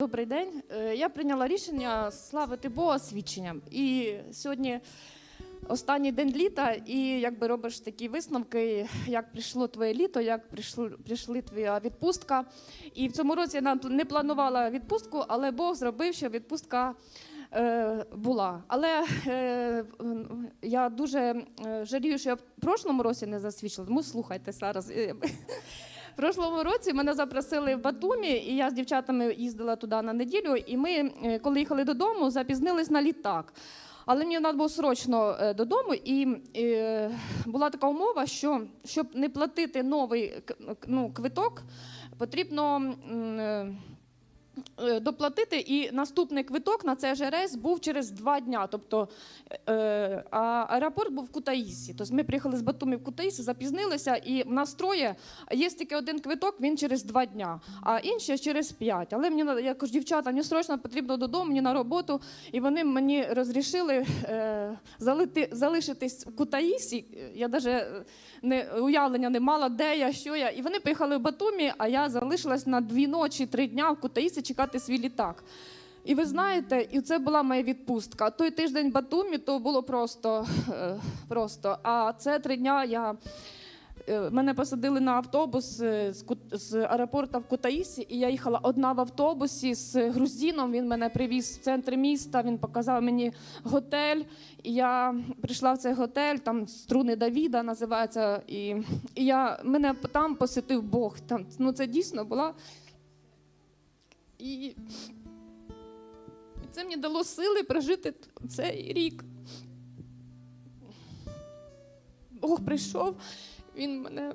Добрий день. Е, Я прийняла рішення славити Бога свідченням. І сьогодні останній день літа, і якби робиш такі висновки, як прийшло твоє літо, як прийшло, прийшли твоя відпустка. І в цьому році я не планувала відпустку, але Бог зробив, що відпустка. е, Була, але е, я дуже е, жалію, що я в прошлому році не засвідчила. Тому слухайте зараз. Прошлому році мене запросили в Батумі, і я з дівчатами їздила туди на неділю. І ми, е, коли їхали додому, запізнились на літак. Але мені треба було срочно е, додому, і е, була така умова, що щоб не платити новий ну, квиток, потрібно. Е, Доплатити, і наступний квиток на цей же рейс був через два дня. Тобто е, а аеропорт був в Кутаїсі. Тобто ми приїхали з Батумі в Кутаїсі, запізнилися, і в нас троє. Є тільки один квиток, він через два дня, а інші через п'ять. Але мені я кажу, дівчата, мені срочно потрібно додому, мені на роботу. І вони мені розрішили е, залити, залишитись в Кутаїсі. Я навіть не уявлення не мала, де я, що я. І вони поїхали в Батумі, а я залишилась на дві ночі, три дня в Кутаїсі чекати свій літак. І ви знаєте, і це була моя відпустка. Той тиждень Батумі то було просто, е, просто. А це три дня я. е, Мене посадили на автобус е, з, з аеропорту в Кутаїсі, і я їхала одна в автобусі з грузином. Він мене привіз в центр міста. Він показав мені готель. І я прийшла в цей готель, там струни Давіда називається. І, і я мене там посетив Бог. Там ну це дійсно була. І це мені дало сили прожити цей рік. Бог прийшов, він мене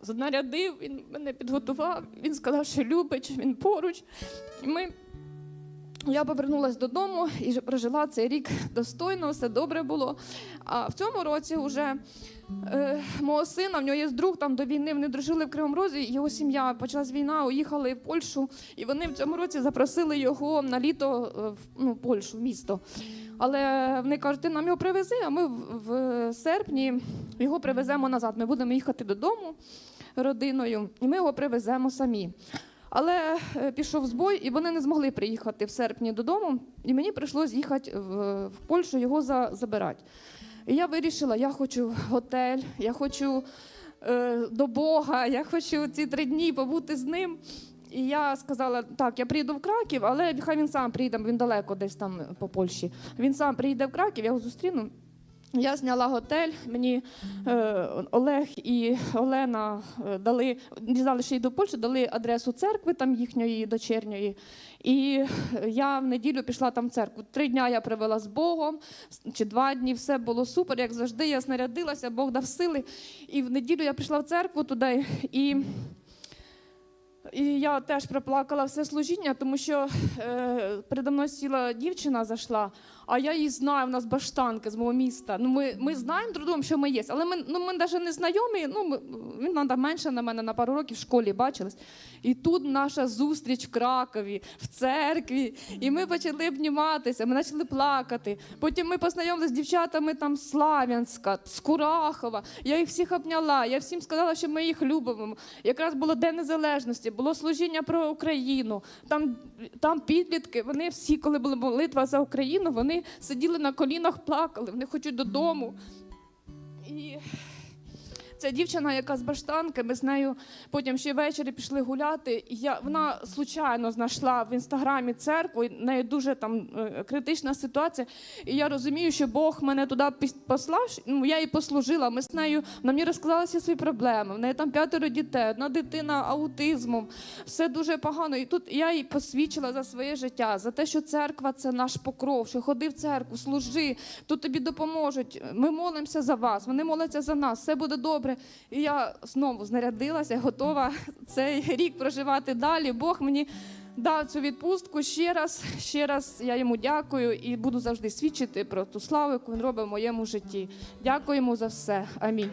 знарядив, він мене підготував, він сказав, що любить, він поруч. І ми... Я повернулася додому і прожила цей рік достойно, все добре було. А в цьому році вже е, мого сина, в нього є друг там до війни, вони дружили в Кривому Розі, його сім'я почалась війна, уїхали в Польщу, і вони в цьому році запросили його на літо е, в ну, Польщу, в місто. Але вони кажуть, ти нам його привези, а ми в, в серпні його привеземо назад. Ми будемо їхати додому родиною, і ми його привеземо самі. Але е, пішов збой, і вони не змогли приїхати в серпні додому, і мені прийшлось їхати в, в Польщу його за, забирати. І я вирішила, я хочу готель, я хочу е, до Бога, я хочу ці три дні побути з ним. І я сказала, так, я приїду в Краків, але хай він сам приїде, він далеко десь там по Польщі. Він сам приїде в Краків, я його зустріну. Я зняла готель, мені е, Олег і Олена е, дали, дізнали, що йду в Польщу, дали адресу церкви там їхньої дочерньої. І я в неділю пішла там в церкву. Три дня я провела з Богом, чи два дні, все було супер, як завжди. Я снарядилася, Бог дав сили. І в неділю я прийшла в церкву туди. І і я теж проплакала все служіння, тому що е, передо мною сіла дівчина зайшла, а я її знаю, в нас баштанки з мого міста. Ну, ми, ми знаємо друг другом, що ми є, але ми, ну, ми навіть не знайомі. Ну, ми, він менше на мене на пару років в школі бачились. І тут наша зустріч в Кракові, в церкві. І ми почали обніматися, ми почали плакати. Потім ми познайомилися з дівчатами там Слав'янська, з Курахова. Я їх всіх обняла, я всім сказала, що ми їх любимо. Якраз було День Незалежності, було служіння про Україну. Там, там підлітки, вони всі, коли була молитва за Україну, вони сиділи на колінах, плакали, вони хочуть додому. І ця дівчина, яка з баштанки, ми з нею потім ще ввечері пішли гуляти. Я, вона случайно знайшла в інстаграмі церкву, і в неї дуже там е, критична ситуація. І я розумію, що Бог мене туди послав. Ну, я їй послужила. Ми з нею вона мені розказала всі свої проблеми. В неї там п'ятеро дітей, одна дитина аутизмом. Все дуже погано. І тут я їй посвідчила за своє життя, за те, що церква це наш покров, що ходи в церкву, служи, тут тобі допоможуть. Ми молимося за вас, вони моляться за нас, все буде добре. І я знову знарядилася, готова цей рік проживати далі. Бог мені дав цю відпустку ще раз. Ще раз я йому дякую і буду завжди свідчити про ту славу, яку він робить в моєму житті. Дякуємо за все. Амінь.